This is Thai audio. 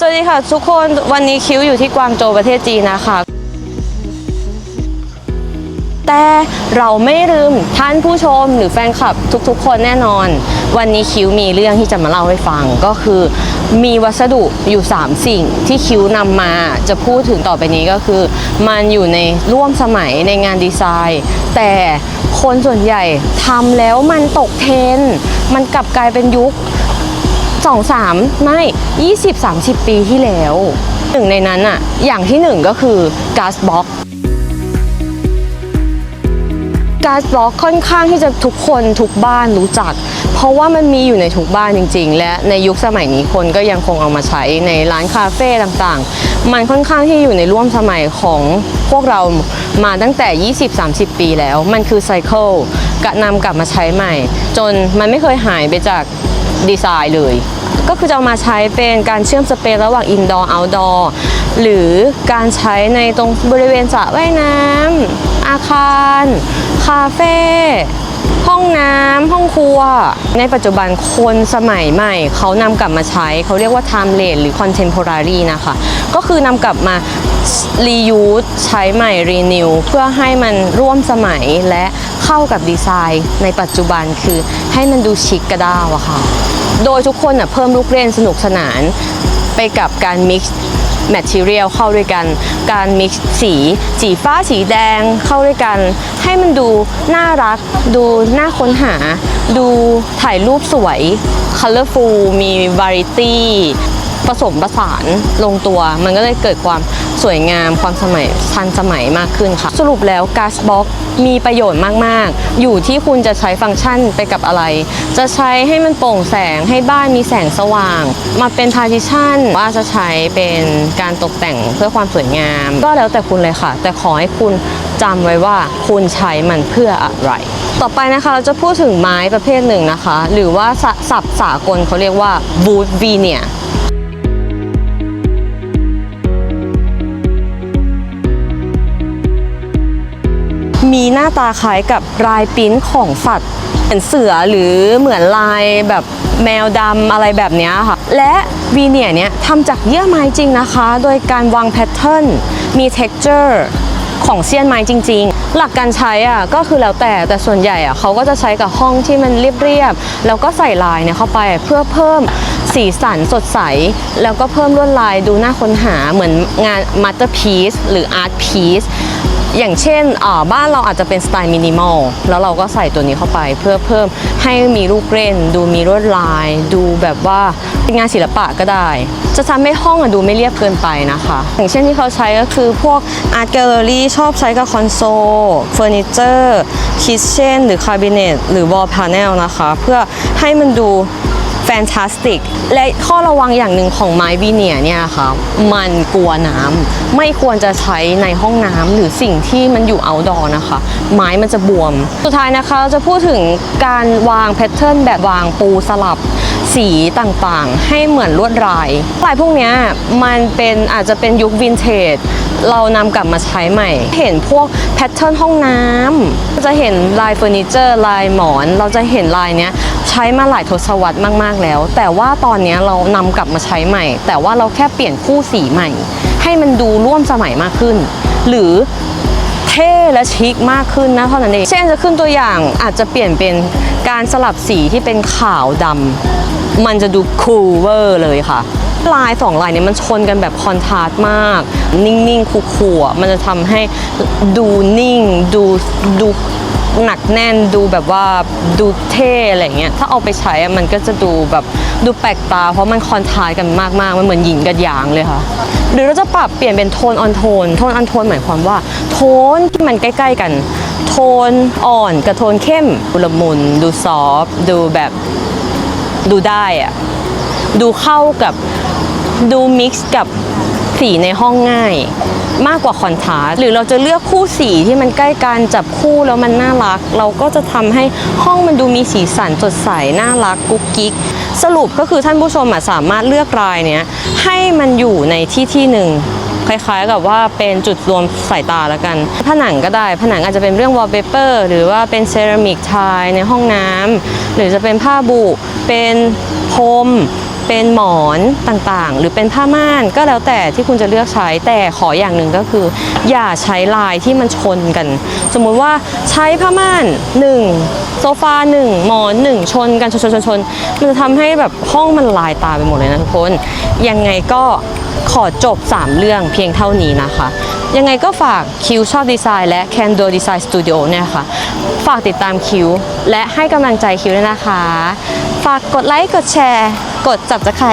สวัสดีค่ะ ทุกคนวันนี้คิวอยู่ที่กวางโจวประเทศจีนนะคะ แต่เราไม่ลืมท่านผู้ชมหรือแฟนคลับทุกๆ คนแน่นอน วันนี้คิวมีเรื่องที่จะมาเล่าให้ฟังก็คือมีวัสดุอยู่ 3 สิ่งที่คิวนำมาจะพูดถึงต่อไปนี้ก็คือ มันอยู่ในร่วมสมัยในงานดีไซน์ แต่คนส่วนใหญ่ทำแล้วมันตกเทรนด์มันกลับกลายเป็นยุค สองสามไม่ยี่สิบสามสิบปีที่แล้วหนึ่งในนั้นอะอย่างที่หนึ่งก็คือก๊าซบล็อกก๊าซบล็อกค่อนข้างที่จะทุกคนทุกบ้านรู้จัก เพราะว่ามันมีอยู่ในทุกบ้านจริง ๆ และในยุคสมัยนี้คนก็ยังคงเอามาใช้ในร้านคาเฟ่ต่างๆ มันค่อนข้างที่อยู่ในร่วมสมัยของพวกเรามาตั้งแต่ 20-30 ปีแล้ว มันคือไซเคิลกะนำกลับมาใช้ใหม่ จนมันไม่เคยหายไปจากดีไซน์เลย ก็คือจะเอามาใช้เป็นการเชื่อมสเปซระหว่างอินดอร์เอาท์ดอร์หรือการใช้ในตรงบริเวณสระว่ายน้ำอาคาร คาเฟ่ห้องน้ำห้องครัว ในปัจจุบันคนสมัยใหม่ เขานำกลับมาใช้ เขาเรียกว่า time lane หรือ contemporary นะคะ ก็คือนำกลับมา reuse ใช้ใหม่ renew เพื่อให้มันร่วมสมัยและเข้ากับดีไซน์ ในปัจจุบันคือให้มันดูชิคกระด้าวอะค่ะ โดยทุกคนเพิ่มลูกเล่นสนุกสนานไปกับการ mix material เข้าด้วยกัน การ mix สี สีฟ้าสีแดงเข้าด้วยกัน ให้มันดูน่ารัก ดูน่าค้นหา ดูถ่ายรูปสวย colorful มี variety ผสมผสานลงตัว มันก็เลยเกิดความ สวยงามความสมัยทันสมัยมากขึ้นค่ะ สรุปแล้ว Gas Box มีประโยชน์มาก ๆ อยู่ที่คุณจะใช้ฟังก์ชันไปกับอะไร จะใช้ให้มันโปร่งแสงให้บ้านมีแสงสว่าง มาเป็น partition ว่าจะใช้เป็นการตกแต่งเพื่อความสวยงาม ก็แล้วแต่คุณเลยค่ะ แต่ขอให้คุณจำไว้ว่าคุณใช้มันเพื่ออะไร ต่อไปนะคะเราจะพูดถึงไม้ประเภทหนึ่งนะคะ หรือว่าสศัพท์สากลเขาเรียกว่า wood veneer มีหน้าตาคล้ายกับลายปิ้นของสัตว์เหมือนเสือหรือเหมือนลายแบบแมวดำอะไรแบบนี้ค่ะ และวีเนียเนี้ยทำจากเยื่อไม้จริงนะคะ โดยการวางแพทเทิร์นมี texture ของเซียนไม้จริง ๆ หลักการใช้อะก็คือแล้วแต่แต่ส่วนใหญ่อะเขาก็จะใช้กับห้องที่มันเรียบๆแล้วก็ใส่ลายเนี่ยเข้าไปเพื่อเพิ่มสีสันสดใส แล้วก็เพิ่มลวดลายดูน่าค้นหาเหมือนงานมาสเตอร์พีซหรืออาร์ตพีซ อย่างเช่นบ้านเราอาจจะเป็นสไตล์มินิมอลแล้วเราก็ใส่ตัวนี้เข้าไปเพื่อเพิ่มให้มีลูกเล่น ดูมีลวดลาย ดูแบบว่าเป็นงานศิลปะก็ได้ จะทำให้ห้องอะดูไม่เรียบเกินไปนะคะ อย่างเช่นที่เขาใช้ก็คือพวกอาร์ตแกลเลอรี่ชอบใช้กับคอนโซลเฟอร์นิเจอร์คิทเช่นหรือคาบิเนตหรือวอลพาเนลนะคะ เพื่อให้มันดู แฟนตาสติก และข้อระวังอย่างหนึ่งของไม้วีเนียเนี่ยค่ะมันกลัวน้ำไม่ควรจะใช้ในห้องน้ำหรือสิ่งที่มันอยู่เอาดอนะคะ ไม้มันจะบวม สุดท้ายนะคะเราจะพูดถึงการวางแพทเทิร์นแบบวางปูสลับสีต่างๆ ให้เหมือนลวดลายลายพวกเนี้ยมันเป็นอาจจะเป็นยุควินเทจเรานำกลับมาใช้ใหม่ เห็นพวกแพทเทิร์นห้องน้ำจะเห็นลายเฟอร์นิเจอร์ลายหมอน เราจะเห็นลายเนี้ย ช้มาหลายทศวรรษมาก ๆ แล้ว แต่ว่าตอนนี้เรานำกลับมาใช้ใหม่ แต่ว่าเราแค่เปลี่ยนคู่สีใหม่ ให้มันดูร่วมสมัยมากขึ้น หรือเท่และชิคมากขึ้นนะเท่านั้นเอง เช่นจะขึ้นตัวอย่างอาจจะเปลี่ยนเป็นการสลับสีที่เป็นขาวดำมันจะดูคูลเวอร์เลยค่ะลายสองลายเนี้มันชนกันแบบคอนทราสต์มาก นิ่งๆคูลๆมันจะทำให้ดูนิ่งดูดู หนักแน่นดูแบบว่าดูเท่อะไรเงี้ยถ้าเอาไปใช้อะมันก็จะดูแบบดูแปลกตา เพราะมันคอนทราสกันมากๆ มันเหมือนหยินกับหยางเลยค่ะ หรือเราจะปรับเปลี่ยนเป็นโทนออนโทนโทนออนโทนหมายความว่า โทนที่มันใกล้ ๆ กัน โทนอ่อนกับโทนเข้มดูละมุนดูซอฟดูแบบดูได้อะดูเข้ากับดูมิกซ์กับสีในห้องง่าย มากกว่าคอนทราสต์หรือเราจะเลือกคู่สีที่มันใกล้กันจับคู่แล้วมันน่ารัก เราก็จะทำให้ห้องมันดูมีสีสันสดใสน่ารักกุ๊กกิ๊กสรุปก็คือท่านผู้ชมสามารถเลือกลายเนี้ยให้มันอยู่ในที่ที่หนึ่งคล้ายๆกับว่าเป็นจุดรวมสายตาแล้วกัน ผนังก็ได้ ผนังอาจจะเป็นเรื่องวอลเปเปอร์หรือว่าเป็นเซรามิกทล์ในห้องน้ำหรือจะเป็นผ้าบุ เป็นพรม เป็นหมอนต่างๆ หรือเป็นผ้าม่านก็แล้วแต่ที่คุณจะเลือกใช้แต่ขออย่างหนึ่งก็คือ อย่าใช้ลายที่มันชนกัน สมมุติว่าใช้ผ้าม่านหนึ่งโซฟาหนึ่งหมอนหนึ่งชนกันชนชนชนชนมันจะทำให้แบบห้องมันลายตาไปหมดเลยนะทุกคนยังไงก็ขอจบ 3 เรื่องเพียงเท่านี้นะคะ ยังไงก็ฝากคิวชอบดีไซน์และ Candle Design Studio เนี่ยค่ะ ฝากติดตามคิวและให้กำลังใจคิวด้วยนะคะ ฝากกดไลค์ กดแชร์ กดจับจะใคร